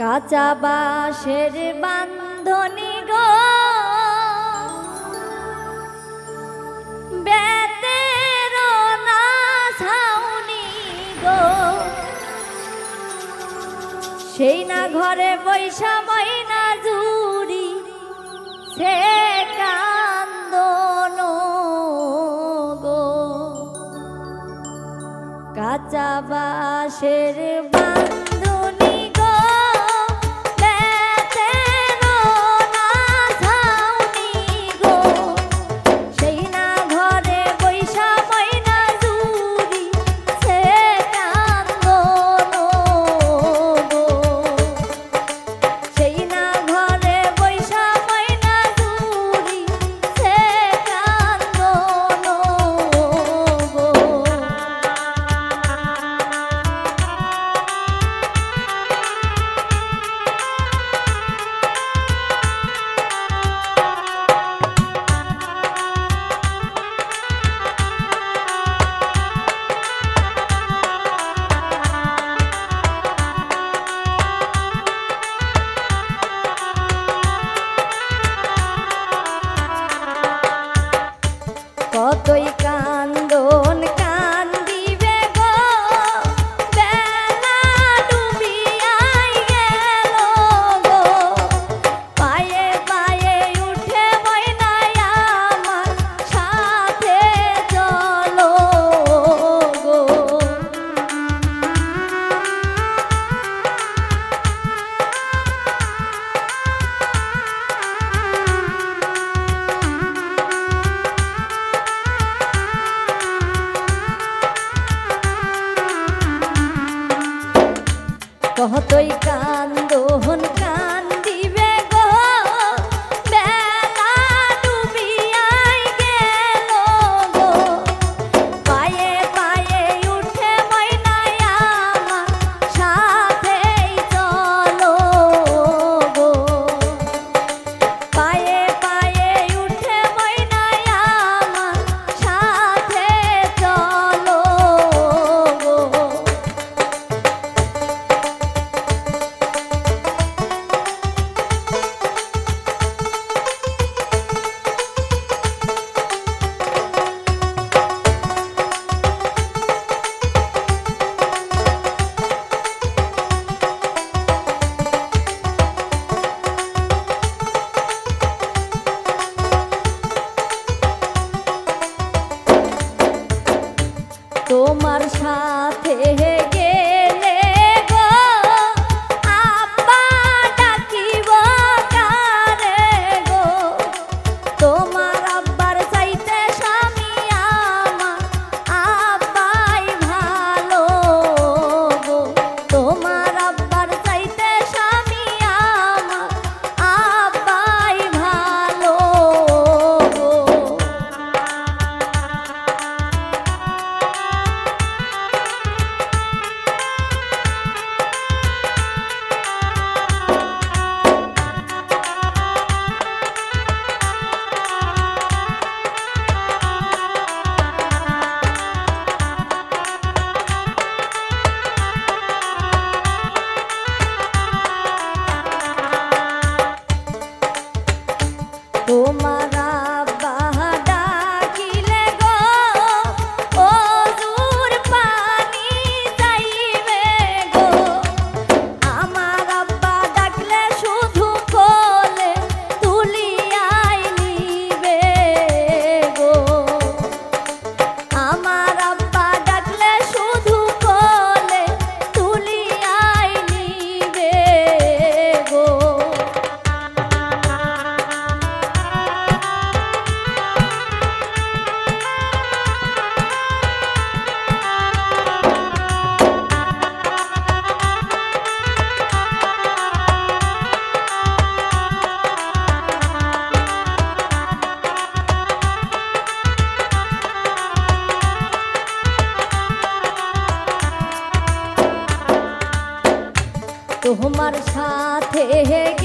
কাঁচা বাঁশের বান্ধনি গো। বেতের না ছাউনি গো। সেই না ঘরে বৈশা ময়না জুড়ি, সে কান্দন গো। কাঁচা বাঁশের বান্ধ দইকা errei. तुम्हार साथ है।